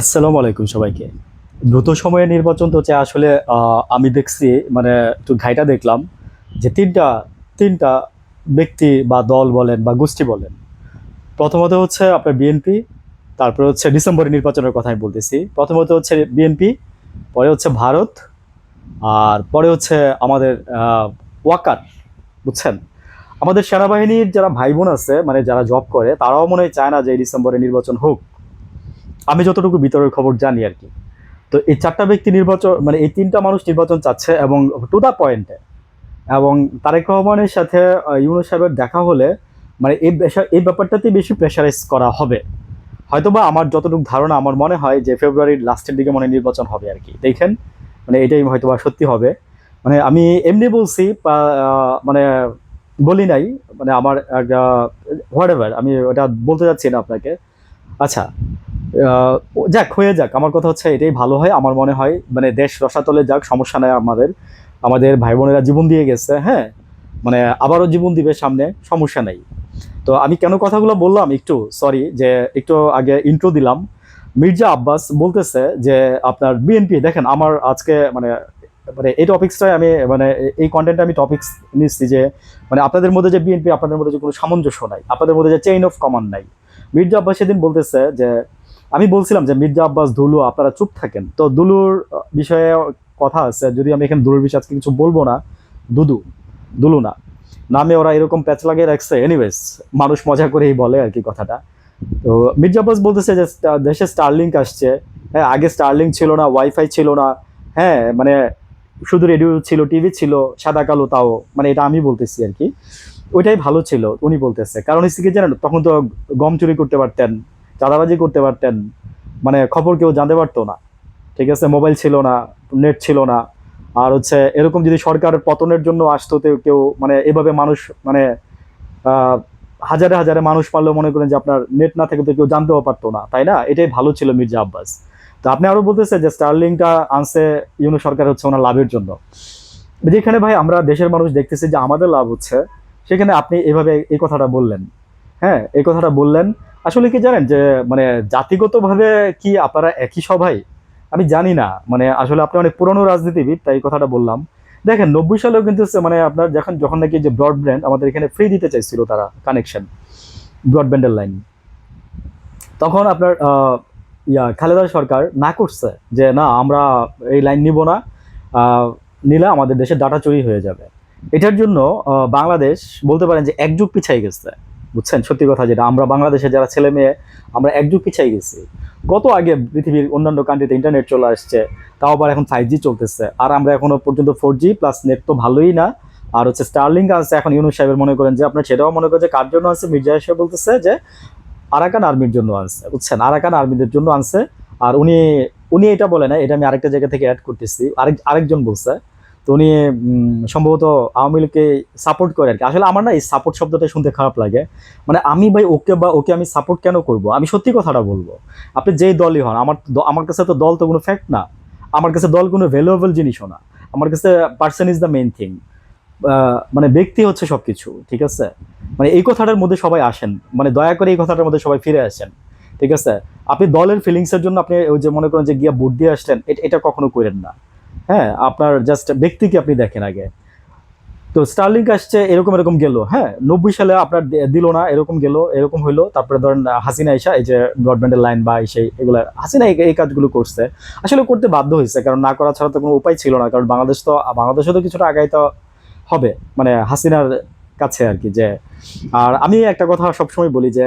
আসসালামু আলাইকুম সবাইকে। দ্রুত সময়ে নির্বাচন তো হচ্ছে আসলে আমি দেখছি মানে একটু ঘাইটা দেখলাম যে তিনটা তিনটা ব্যক্তি বা দল বলেন বা গোষ্ঠী বলেন। প্রথমত হচ্ছে আপনার বিএনপি, তারপরে হচ্ছে ডিসেম্বরে নির্বাচনের কথা আমি বলতেছি। প্রথমত হচ্ছে বিএনপি, পরে হচ্ছে ভারত, আর পরে হচ্ছে আমাদের ওয়াকার, বুঝছেন? আমাদের সেনাবাহিনীর যারা ভাই বোন আছে মানে যারা জব করে, তারাও মনে হয় চায় না যে ডিসেম্বরে নির্বাচন হোক। আমি যতটুকু বিতরের খবর জানি আর কি। তো এই চারটা ব্যক্তি নির্বাচন মানে এই তিনটা মানুষ নির্বাচন চাচ্ছে এবং টু দা পয়েন্টে এবং তারেক রহমানের সাথে ইউনুস সাহেবের দেখা হলে মানে এই এই ব্যাপারটাতেই বেশি প্রেশারাইজ করা হবে। হয়তোবা আমার যতটুকু ধারণা, আমার মনে হয় যে ফেব্রুয়ারির লাস্টের দিকে মনে নির্বাচন হবে আর কি। দেখেন মানে এটাই হয়তোবা সত্যি হবে। মানে আমি এমনি বলছি মানে বলি নাই মানে আমার হোয়াট এভার আমি ওটা বলতে চাচ্ছি না আপনাকে। আচ্ছা যাক, হয়ে যাক। আমার কথা হচ্ছে এটাই ভালো হয়। আমার মনে হয় মানে দেশ রসাতলে যাক, সমস্যা নাই আমাদের। আমাদের ভাই বোনেরা জীবন দিয়ে গেছে হ্যাঁ? মানে আবারও জীবন দিবে সামনে, সমস্যা নেই। তো আমি কেন কথাগুলো বললাম একটু? সরি যে একটু আগে ইন্ট্রো দিলাম। মির্জা আব্বাস বলতেছে যে, আপনার বিএনপি দেখেন, আমার আজকে মানে মানে এই টপিক্সটাই আমি মানে এই কন্টেন্টে আমি টপিক্স নিচ্ছি যে মানে আপনাদের মধ্যে যে বিএনপি আপনাদের মধ্যে যে কোনো সামঞ্জস্য নাই। আপনাদের মধ্যে যে চেইন অফ কমান্ড নাই। মির্জা আব্বাস সেদিন বলতেছে যে, আমি বলছিলাম যে, মির্জা আব্বাস, দুলু, আপনারা চুপ থাকেন। তো দুলুর বিষয়ে কথা আছে, যদি আমি এখানে দুলুর বিষয়ে আজকে কিছু বলব না, দুদু, দুলু না। নামে ওরা এরকম প্যাচ লাগিয়ে রাখছে। এনিওয়েজ মানুষ মজা করেই বলে আর কি কথাটা। তো মির্জা আব্বাস বলতেছে যে দেশে স্টারলিংক আসছে। হ্যাঁ আগে স্টারলিংক ছিল না ওয়াইফাই ছিল না। হ্যাঁ মানে শুধু রেডিও ছিল, টিভি ছিল, সাদা কালো তাও। মানে এটা আমি বলতেছি আর কি। ওইটাই ভালো ছিল, উনি বলতেছে। কারণ হচ্ছে কি জানেন, তখন তো গম চুরি করতে পারতেন, চাঁদাবাজি করতে পারতেন মানে খবর কেউ জানতে পারতো না। ঠিক আছে, মোবাইল ছিল না, নেট ছিল না। আর হচ্ছে এরকম যদি সরকার পতনের জন্য আসতো কেউ মানে এভাবে মানুষ মানে হাজারে হাজারে মানুষ পারলেও মনে করেন যে আপনার নেট না থেকে তো কেউ জানতেও পারতো না, তাই না? এটাই ভালো ছিল মির্জা আব্বাস। তো আপনি আরও বলতেছে যে স্টার্লিংটা আনছে ইউনো সরকার হচ্ছে ওনার লাভের জন্য। যেখানে ভাই আমরা দেশের মানুষ দেখতেছি যে আমাদের লাভ হচ্ছে সেখানে আপনি এভাবে এই কথাটা বললেন। হ্যাঁ এই কথাটা বললেন। আসলে কি জানেন যে মানে জাতিগতভাবে কি আপনারা একই সবাই আমি জানি না। মানে আসলে আপনি অনেক পুরনো রাজনীতিবিদ, তাই কথাটা বললাম। দেখেন, নব্বই সালেও কিন্তু মানে আপনার যখন যখন নাকি যে ব্রডব্যান্ড, আমাদের এখানে ফ্রি দিতে চাইছিল তারা কানেকশন ব্রডব্যান্ডের লাইন তখন আপনার ইয়া, খালেদা সরকার না করছে যে, না, আমরা এই লাইন নিব না। নিলে আমাদের দেশের ডাটা চুরি হয়ে যাবে। এটার জন্য বাংলাদেশ বলতে পারেন যে একযুগ পিছাই গেছে। বুঝছেন? সত্যি কথা যেটা, আমরা বাংলাদেশে যারা ছেলে মেয়ে, আমরা একযুগ পিছাই গেছি। কত আগে পৃথিবীর অন্যান্য কান্ট্রিতে ইন্টারনেট চলে আসছে, তাও আবার এখন ফাইভ জি চলতেছে। আর আমরা এখনও পর্যন্ত ফোর জি প্লাস নেট তো ভালোই না। আর হচ্ছে স্টারলিং আছে, এখন ইউনুস সাহেবের মনে করেন যে, আপনার সেটাও মনে করেন যে, কার জন্য আছে মির্জা সাহেব বলতেছে যে, আরাকান আর্মির জন্য আনছে। বুঝছেন? আরাকান আর্মিদের জন্য আনছে। আর উনি উনি এটা বলে না এটা আমি আরেকটা জায়গা থেকে অ্যাড করতেছি। আরেক, আরেকজন বলছে তো উনি সম্ভবত আওয়ামী লীগকে সাপোর্ট করে আর কি। আসলে আমার না এই সাপোর্ট শব্দটা শুনতে খারাপ লাগে। মানে আমি ভাই ওকে বা ওকে আমি সাপোর্ট কেন করব? আমি সত্যি কথাটা বলব। আপনি যেই দলই হন, আমার আমার কাছে তো দল তো কোনো ফ্যাক্ট না। আমার কাছে দল কোনো ভ্যালুয়েবল জিনিসও না। আমার কাছে person is the main thing মানে ব্যক্তি হচ্ছে সব কিছু ঠিক আছে? মানে এই কথাটার মধ্যে সবাই আসেন। মানে দয়া করে এই কথাটার মধ্যে সবাই ফিরে আসেন, ঠিক আছে? আপনি দলের ফিলিংসের জন্য আপনি ওই যে মনে করেন যে গিয়া ভোট দিয়ে আসলেন এটা কখনো করেন না। হ্যাঁ আপনার জাস্ট ব্যক্তিকে আপনি দেখেন আগে। তো স্টারলিংক আসছে, এরকম এরকম গেল হ্যাঁ নব্বই সালে আপনার দিল না, এরকম গেল, এরকম হইল, তারপরে ধরেন হাসিনা এসা এই যে ব্রডব্যান্ডের লাইন বা সেই এগুলো, হাসিনা এই- কাজগুলো করছে। আসলে করতে বাধ্য হয়েছে, কারণ না করা ছাড়া তো কোনো উপায় ছিল না, কারণ বাংলাদেশ তো, বাংলাদেশে তো কিছুটা আগাইতে হবে মানে হাসিনার কাছে আর কি, যে, আর আমি একটা কথা সবসময় বলি যে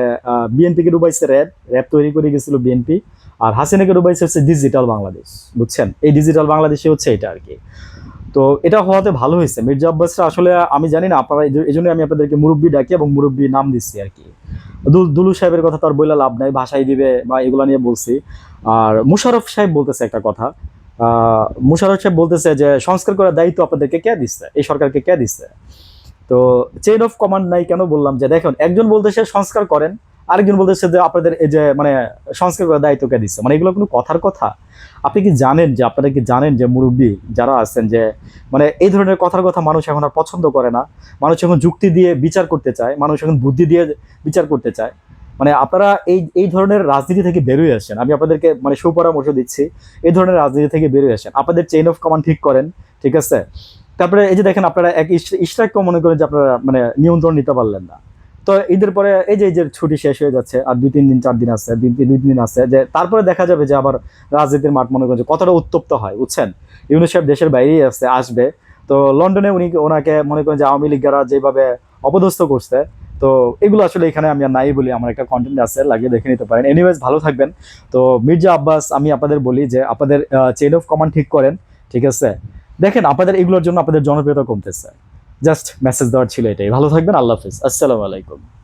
বিএনপিকে ডুবাইছে র্যাব র্যাব তৈরি করে গেছিল বিএনপি আর হাসিনাকে ডুবাইছে হচ্ছে ডিজিটাল বাংলাদেশ, বুঝছেন? এই ডিজিটাল বাংলাদেশে হচ্ছে এটা আর কি। তো এটা হওয়াতে ভালো হয়েছে। মির্জা আব্বাসরা আসলে আমি জানি না, আপনারা এই জন্য আমি আপনাদেরকে মুরব্বী ডাকি এবং মুরব্বী নাম দিচ্ছি আর কি। দুল- সাহেবের কথা তো আর বইলা লাভ নাই ভাষাই দিবে বা এগুলো নিয়ে বলছি। আর মুশারফ সাহেব বলতেছে একটা কথা মুশারফ সাহেব বলতেছে যে, সংস্কার করার দায়িত্ব আপনাদেরকে কে দিচ্ছে এই সরকারকে কে দিচ্ছে তো চেইন অফ কমান্ড নাই কেন বললাম যে, দেখুন, একজন বলতেছে সংস্কার করেন আরেকজন বলতেছে যে আপনাদের এই যে মানে সংস্কার করার দায়িত্ব কে দিচ্ছে? মানে এগুলো কোনো কথার কথা? আপনি কি জানেন যে, আপনারা কি জানেন যে মুরব্বী যারা আছেন যে মানে এই ধরনের কথার কথা মানুষ এখন আর পছন্দ করে না? মানুষ এখন যুক্তি দিয়ে বিচার করতে চায়, মানুষ এখন বুদ্ধি দিয়ে বিচার করতে চায়। মানে আপনারা এই এই ধরনের রাজনীতি থেকে বেরোয় আসেন। আমি আপনাদেরকে মানে সুপরামর্শ দিচ্ছি, এই ধরনের রাজনীতি থেকে বেরোয় আসেন। আপনাদের চেইন অফ কমান্ড ঠিক করেন, ঠিক আছে? তারপরে এই যে দেখেন, আপনারা এক ইস্ট্রাককেও মনে করেন যে আপনারা মানে নিয়ন্ত্রণ নিতে পারলেন না। তো ঈদের পরে এই যে যে ছুটি শেষ হয়ে যাচ্ছে, আর দুই, তিন দিন, চার দিন আছে, দুই দুই দিন আছে, যে তারপরে দেখা যাবে যে আবার রাজনীতির মাঠ মনে করেন কতটা উত্তপ্ত হয়, বুঝছেন? ইউনুস সাহেব দেশের বাইরেই আছে, আসবে। তো লন্ডনে উনি ওনাকে মনে করেন যে আওয়ামী লীগরা যেভাবে অপদস্থ করছে, তো এগুলো আসলে এখানে আমি আর নাই বলি, আমার একটা কন্টেন্ট আছে, লাগিয়ে দেখে নিতে পারেন। এনিওয়েজ ভালো থাকবেন। তো মির্জা আব্বাস, আমি আপনাদের বলি যে আপনাদের চেইন অফ কমান্ড ঠিক করেন, ঠিক আছে? দেখেন, আপনাদের এগুলোর জন্য আপনাদের জনপ্রিয়তা কমতেছে। জাস্ট মেসেজ দেওয়ার ছিল এটাই। ভালো থাকবেন আল্লাহ হাফিজ। আসসালামু আলাইকুম।